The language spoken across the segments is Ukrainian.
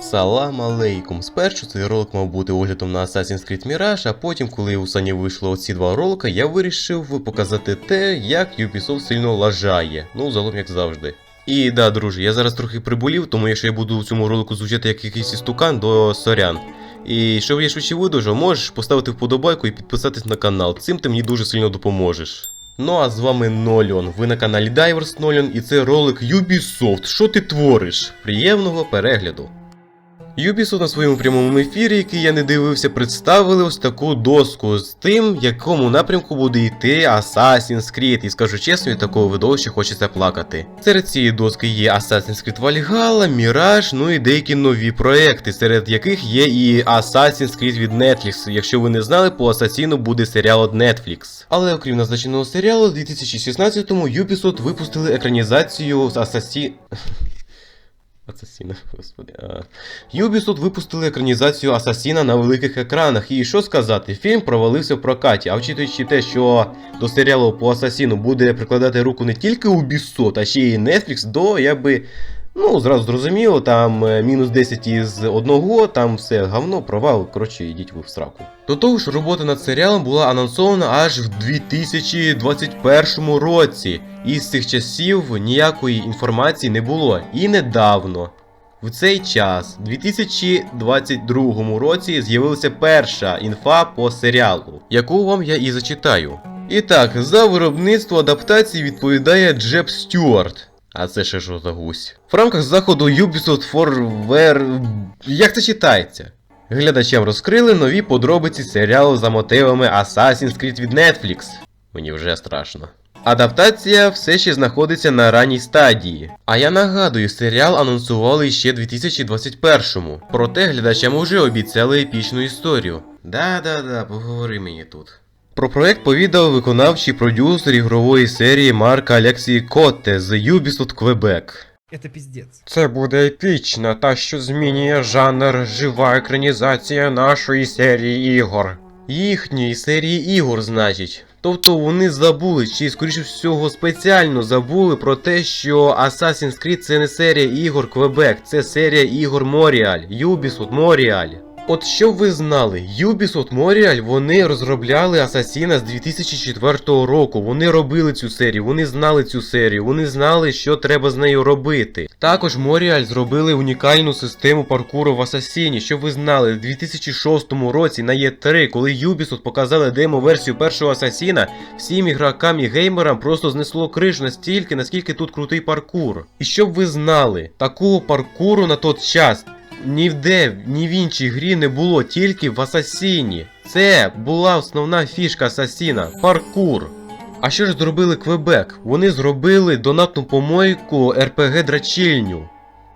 Салам алейкум. Спершу цей ролик мав бути оглядом на Assassin's Creed Mirage, а потім, коли у Сані вийшло оці два ролика, я вирішив показати те, як Ubisoft сильно лажає. Ну, загалом як завжди. І да, друже, я зараз трохи приболів, тому якщо я буду в цьому ролику звучати як якийсь істукан, то сорян. І щоб я швидше видужав, можеш поставити вподобайку і підписатись на канал. Цим ти мені дуже сильно допоможеш. Ну а з вами Нольон. Ви на каналі Divers Нольон і це ролик Ubisoft. Що ти твориш? Приємного перегляду. Ubisoft на своєму прямому ефірі, який я не дивився, представили ось таку доску з тим, якому напрямку буде йти Assassin's Creed. І скажу чесно, від такого видовища хочеться плакати. Серед цієї доски є Assassin's Creed Valhalla, Mirage, ну і деякі нові проекти, серед яких є і Assassin's Creed від Netflix. Якщо ви не знали, по Асасіну буде серіал від Netflix. Але окрім назначеного серіалу, у 2016-му Ubisoft випустили екранізацію з Assassin... Асасіна, господи. Ubisoft випустили екранізацію Асасіна на великих екранах. І що сказати, фільм провалився в прокаті. А вчитуючи те, що до серіалу по Асасіну буде прикладати руку не тільки Ubisoft, а ще й Netflix, то я би. Ну, зразу зрозуміло, там е, мінус 10 із одного, там все говно, провал, коротше, йдіть ви в сраку. До того ж, робота над серіалом була анонсована аж в 2021 році, і з цих часів ніякої інформації не було. І недавно. В цей час, у 2022 році, з'явилася перша інфа по серіалу, яку вам я і зачитаю. І так, за виробництво адаптації відповідає Джеб Стюарт. А це ще що за гусь? В рамках заходу Ubisoft Forward... Як це читається? Глядачам розкрили нові подробиці серіалу за мотивами Assassin's Creed від Netflix. Мені вже страшно. Адаптація все ще знаходиться на ранній стадії. А я нагадую, серіал анонсували ще 2021-му. Проте глядачам уже обіцяли епічну історію. Да-да-да, поговори мені тут. Про проект повідав виконавчий продюсер ігрової серії Марк Алексій Котте з Ubisoft Quebec. Это пиздец. Це буде епічна, та що змінює жанр жива екранізація нашої серії ігор. Їхньої серії ігор, значить. Тобто вони забули, чи скоріше всього спеціально забули про те, що Assassin's Creed це не серія ігор Quebec, це серія ігор Montreal, Ubisoft Montreal. От щоб ви знали, Ubisoft Montreal вони розробляли Асасіна з 2004 року. Вони робили цю серію, вони знали цю серію, вони знали, що треба з нею робити. Також Montreal зробили унікальну систему паркуру в Асасіні. Щоб ви знали, в 2006 році на Е3, коли Ubisoft показали демо-версію першого Асасіна, всім ігрокам і геймерам просто знесло криш настільки, наскільки тут крутий паркур. І щоб ви знали, такого паркуру на той час ніде, ні в іншій грі не було, тільки в Асасіні. Це була основна фішка Асасіна паркур. А що ж зробили Квебек? Вони зробили донатну помойку RPG Драчильню.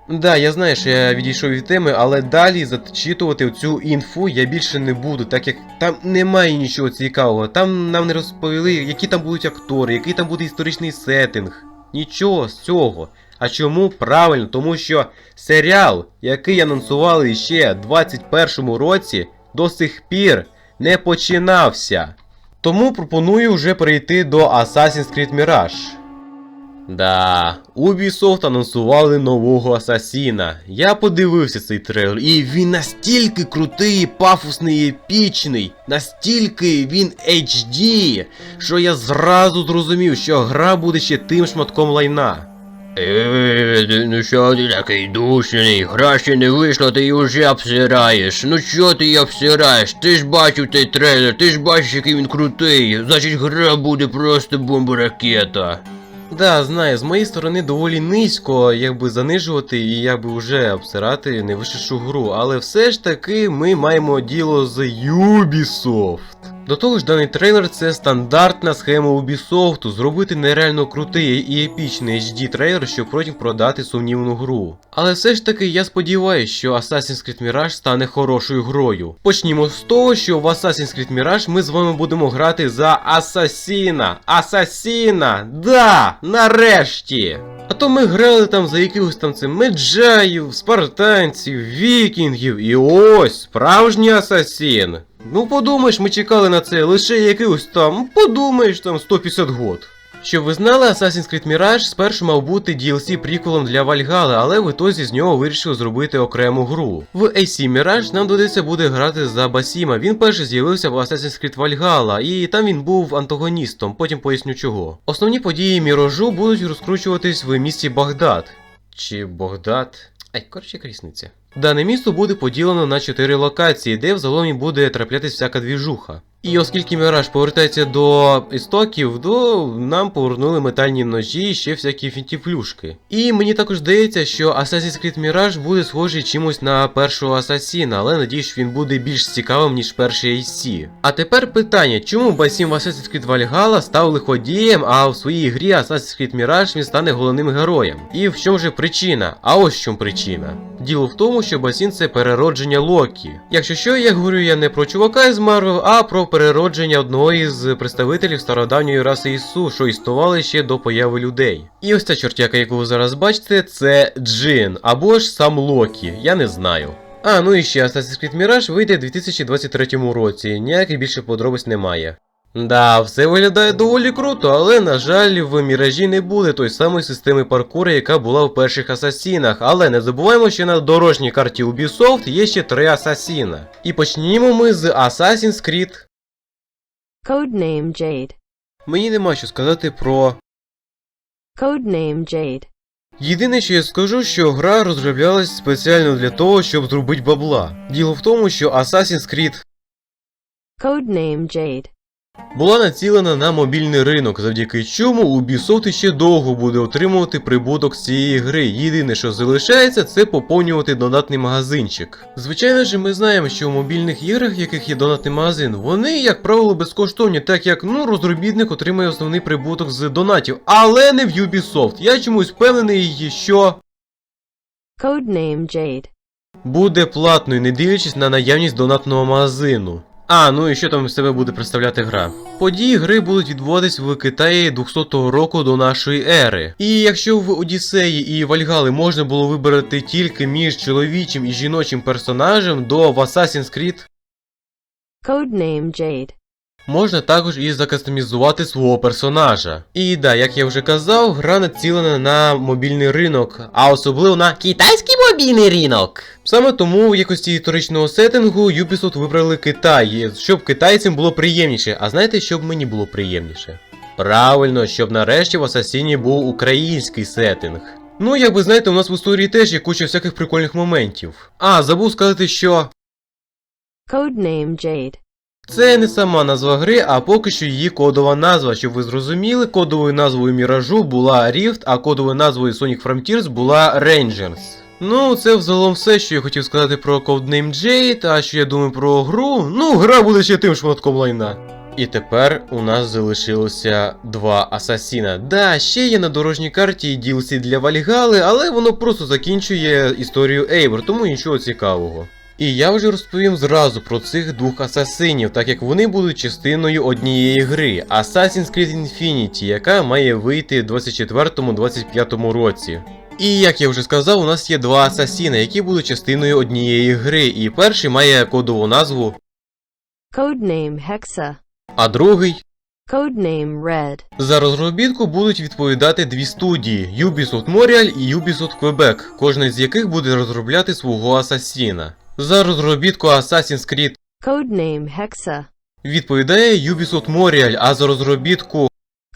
Да, я знаю, що я відійшов від теми, але далі зачитувати цю інфу я більше не буду, так як там немає нічого цікавого. Там нам не розповіли, які там будуть актори, який там буде історичний сеттинг. Нічого з цього. А чому? Правильно, тому що серіал, який анонсували ще в 21 році, до сих пір не починався. Тому пропоную вже перейти до Assassin's Creed Mirage. Да, Ubisoft анонсували нового Асасіна. Я подивився цей трейлер, і він настільки крутий, пафосний епічний, настільки він HD, що я зразу зрозумів, що гра буде ще тим шматком лайна. Е, ну що ти такий душний? Гра ще не вийшла, ти її вже обсираєш. Ну що ти її обсираєш? Ти ж бачив той трейлер, ти ж бачиш, який він крутий. Значить гра буде просто бомба-ракета. Да, знаю, з моєї сторони доволі низько, якби занижувати і якби вже обсирати невишедшу гру, але все ж таки ми маємо діло з Ubisoft. До того ж, даний трейлер це стандартна схема Ubisoft, зробити нереально крутий і епічний HD трейлер, щоб потім продати сумнівну гру. Але все ж таки я сподіваюся, що Assassin's Creed Mirage стане хорошою грою. Почнімо з того, що в Assassin's Creed Mirage ми з вами будемо грати за Асасіна. Асасіна! Да! Нарешті! А то ми грали там за якихось там це меджаїв, спартанців, вікінгів, і ось справжній асасін. Ну подумаєш, ми чекали на це лише якихось там, подумаєш там 150 год. Щоб ви знали, Assassin's Creed Mirage спершу мав бути DLC приквелом для Valhalla, але в ітозі з нього вирішили зробити окрему гру. В AC Mirage нам доведеться буде грати за Басіма. Він перший з'явився в Assassin's Creed Valhalla, і там він був антагоністом, потім поясню чого. Основні події Міражу будуть розкручуватись в місті Багдад. Чи Богдад? Ай, коротше, різниця. Дане місто буде поділено на 4 локації, де взагалом і буде траплятися всяка двіжуха. І оскільки Міраж повертається до істоків, то нам повернули метальні ножі і ще всякі фінтіфлюшки. І мені також здається, що Assassin's Creed Mirage буде схожий чимось на першого Асасіна, але надіюсь, він буде більш цікавим, ніж перший AC. А тепер питання, чому Басім в Assassin's Creed Valhalla став лиходієм, а в своїй грі Assassin's Creed Mirage він стане головним героєм? І в чому же причина? А ось в чому причина. Діло в тому, що Басін це переродження Локі. Якщо що, я говорю я не про чувака із Марвел, а про переродження одного із представителів стародавньої раси Ісу, що існували ще до появи людей. І ось ця чортяка, яку ви зараз бачите, це Джин, або ж сам Локі, я не знаю. А, ну і ще Assassin's Creed Mirage вийде в 2023 році, ніяких більше подробиць немає. Да, все виглядає доволі круто, але на жаль, в Міражі не буде той самої системи паркуру, яка була в перших асасінах. Але не забуваємо, що на дорожній карті Ubisoft є ще три асасіна. І почнімо ми з Assassin's Creed. Codename Jade. Мені нема що сказати про. Codename Jade. Єдине, що я скажу, що гра розроблялась спеціально для того, щоб зробити бабла. Діло в тому, що Assassin's Creed Codename Jade. Була націлена на мобільний ринок, завдяки чому Ubisoft ще довго буде отримувати прибуток з цієї гри. Єдине, що залишається, це поповнювати донатний магазинчик. Звичайно ж, ми знаємо, що у мобільних іграх, в яких є донатний магазин, вони, як правило, безкоштовні, так як ну розробітник отримує основний прибуток з донатів, але не в Ubisoft. Я чомусь впевнений, що Codename Jade. буде платною, не дивлячись на наявність донатного магазину. А, ну і що там з себе буде представляти гра? Події гри будуть відбуватись в Китаї 200 року до нашої ери. І якщо в Одіссеї і Вальгали можна було вибрати тільки між чоловічим і жіночим персонажем, то в Assassin's Creed Codename Jade. Можна також і закастомізувати свого персонажа. І да, як я вже казав, гра націлена на мобільний ринок, а особливо на китайський мобільний ринок. Саме тому в якості історичного сеттингу Ubisoft вибрали Китай, щоб китайцям було приємніше. А знаєте, щоб мені було приємніше? Правильно, щоб нарешті в Асасіні був український сеттинг. Ну, як ви знаєте, у нас в історії теж є куча всяких прикольних моментів. А, забув сказати, що. Codename Jade. Це не сама назва гри, а поки що її кодова назва. Щоб ви зрозуміли, кодовою назвою Міражу була Rift, а кодовою назвою Sonic Frontiers була Rangers. Ну, це взагалом все, що я хотів сказати про Codename Jade, а що я думаю про гру. Ну, гра буде ще тим шматком лайна. І тепер у нас залишилося два асасіна. Да, ще є на дорожній карті DLC для Вальгали, але воно просто закінчує історію Ейвор, тому нічого цікавого. І я вже розповім зразу про цих двох асасинів, так як вони будуть частиною однієї гри Assassin's Creed Infinity, яка має вийти в 24-25 році. І як я вже сказав, у нас є два асасіни, які будуть частиною однієї гри, і перший має кодову назву, Codename Hexa. а другий. Codename Red. За розробітку будуть відповідати дві студії Ubisoft Montreal і Ubisoft Quebec, кожна з яких буде розробляти свого асасіна. За розробітку Assassin's Creed Codename Hexa. відповідає Ubisoft Montreal, а за розробітку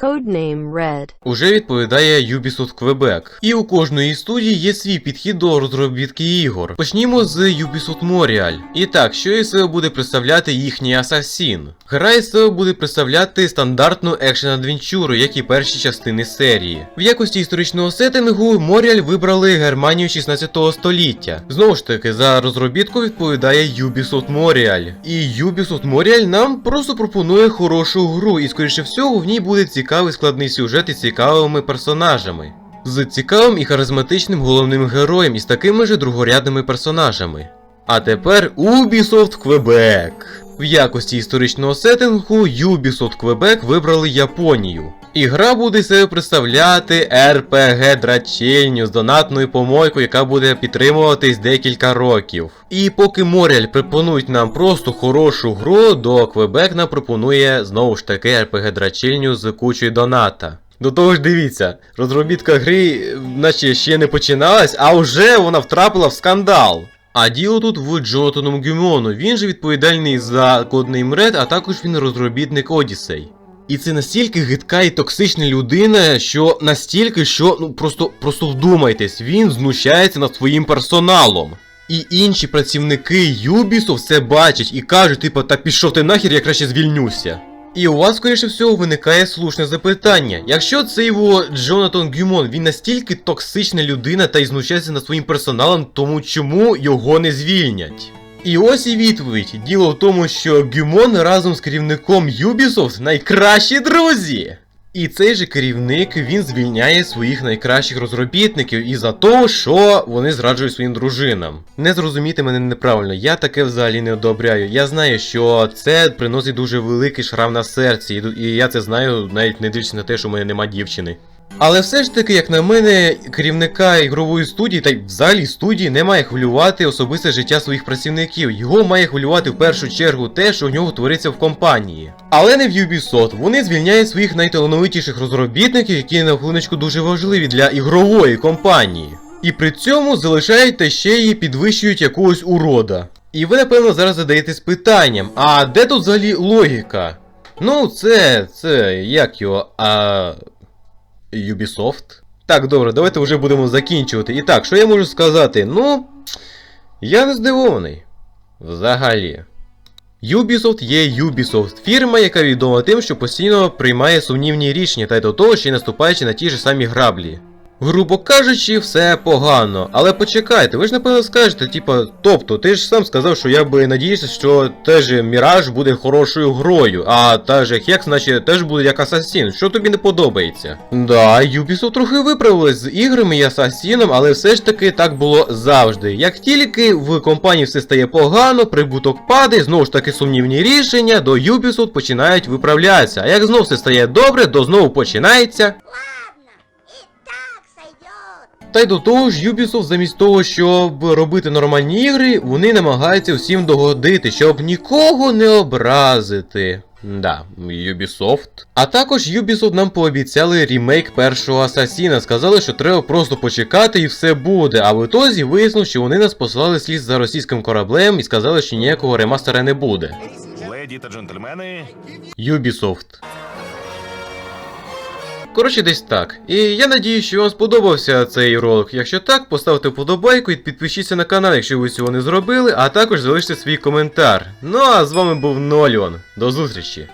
Codename Red. уже відповідає Ubisoft Quebec. І у кожної студії є свій підхід до розробітки ігор. Почнімо з Ubisoft Montreal. І так, що із себе буде представляти їхній Асасін? Гра із себе буде представляти стандартну екшен адвенчуру, як і перші частини серії. В якості історичного сеттингу Моріаль вибрали Германію 16 століття. Знову ж таки, за розробітку відповідає Ubisoft Montreal. І Ubisoft Montreal нам просто пропонує хорошу гру, і скоріше всього в ній буде цікавий складний сюжет із цікавими персонажами. З цікавим і харизматичним головним героєм і з такими же другорядними персонажами. А тепер Ubisoft Quebec. В якості історичного сеттингу Ubisoft Quebec вибрали Японію. І гра буде себе представляти RPG драчильню з донатною помойкою, яка буде підтримуватись декілька років. І поки Моріаль пропонують нам просто хорошу гру, до Quebec нам пропонує знову ж таки RPG драчильню з кучою доната. До того ж, дивіться, розробітка гри, е, наче ще не починалась, а вже вона втрапила в скандал. А діло тут в Джонатану Гюмону. Він же відповідальний за Codename Red, а також він розробітник Odyssey. І це настільки гидка і токсична людина, що настільки, що ну просто просто вдумайтесь, він знущається над своїм персоналом. І інші працівники Ubisoft це бачать і кажуть, типу, та пішов ти нахер, я краще звільнюся. І у вас, скоріше всього, виникає слушне запитання. Якщо цей його Джонатан Гюмон, він настільки токсична людина та й знущається над своїм персоналом, тому чому його не звільнять? І ось і відповідь. Діло в тому, що Гюмон разом з керівником Ubisoft найкращі друзі. І цей же керівник він звільняє своїх найкращих розробітників і за того, що вони зраджують своїм дружинам. Не зрозуміти мене неправильно, я таке взагалі не одобряю. Я знаю, що це приносить дуже великий шрам на серці, і я це знаю, навіть не дивлячись на те, що в мене нема дівчини. Але все ж таки, як на мене, керівника ігрової студії та й взагалі студії не має хвилювати особисте життя своїх працівників. Його має хвилювати в першу чергу те, що в нього твориться в компанії. Але не в Ubisoft. Вони звільняють своїх найталановитіших розробітників, які на хвилиночку дуже важливі для ігрової компанії. І при цьому залишають та ще й підвищують якогось урода. І ви, напевно, зараз задаєтесь питанням: а де тут взагалі логіка? Ну, це. це. як його. а. Ubisoft. Так, добре, давайте вже будемо закінчувати. І так, що я можу сказати? Ну. Я не здивований. Взагалі. Ubisoft є Ubisoft, фірма, яка відома тим, що постійно приймає сумнівні рішення та й до того ще й наступаючи на ті ж самі граблі. Грубо кажучи, все погано. Але почекайте, ви ж напевно скажете, типа, тобто, ти ж сам сказав, що я би надіявся, що теж Міраж буде хорошою грою, а та же Хекс, наче теж буде як Асасін. Що тобі не подобається? Да, Ubisoft трохи виправилась з іграми і Асасіном, але все ж таки так було завжди. Як тільки в компанії все стає погано, прибуток падає, знову ж таки сумнівні рішення, до Ubisoft починають виправлятися. А як знов все стає добре, то знову починається. Та й до того ж, Ubisoft замість того, щоб робити нормальні ігри, вони намагаються всім догодити, щоб нікого не образити. Да, Ubisoft. А також Ubisoft нам пообіцяли ремейк першого Асасіна. Сказали, що треба просто почекати і все буде. А в ітозі вияснив, що вони нас послали слід за російським кораблем і сказали, що ніякого ремастера не буде. Леді та джентльмени, Ubisoft. Коротше, десь так. І я надію, що вам сподобався цей ролик. Якщо так, поставте вподобайку і підпишіться на канал, якщо ви цього не зробили, а також залиште свій коментар. Ну а з вами був Ноліон. До зустрічі!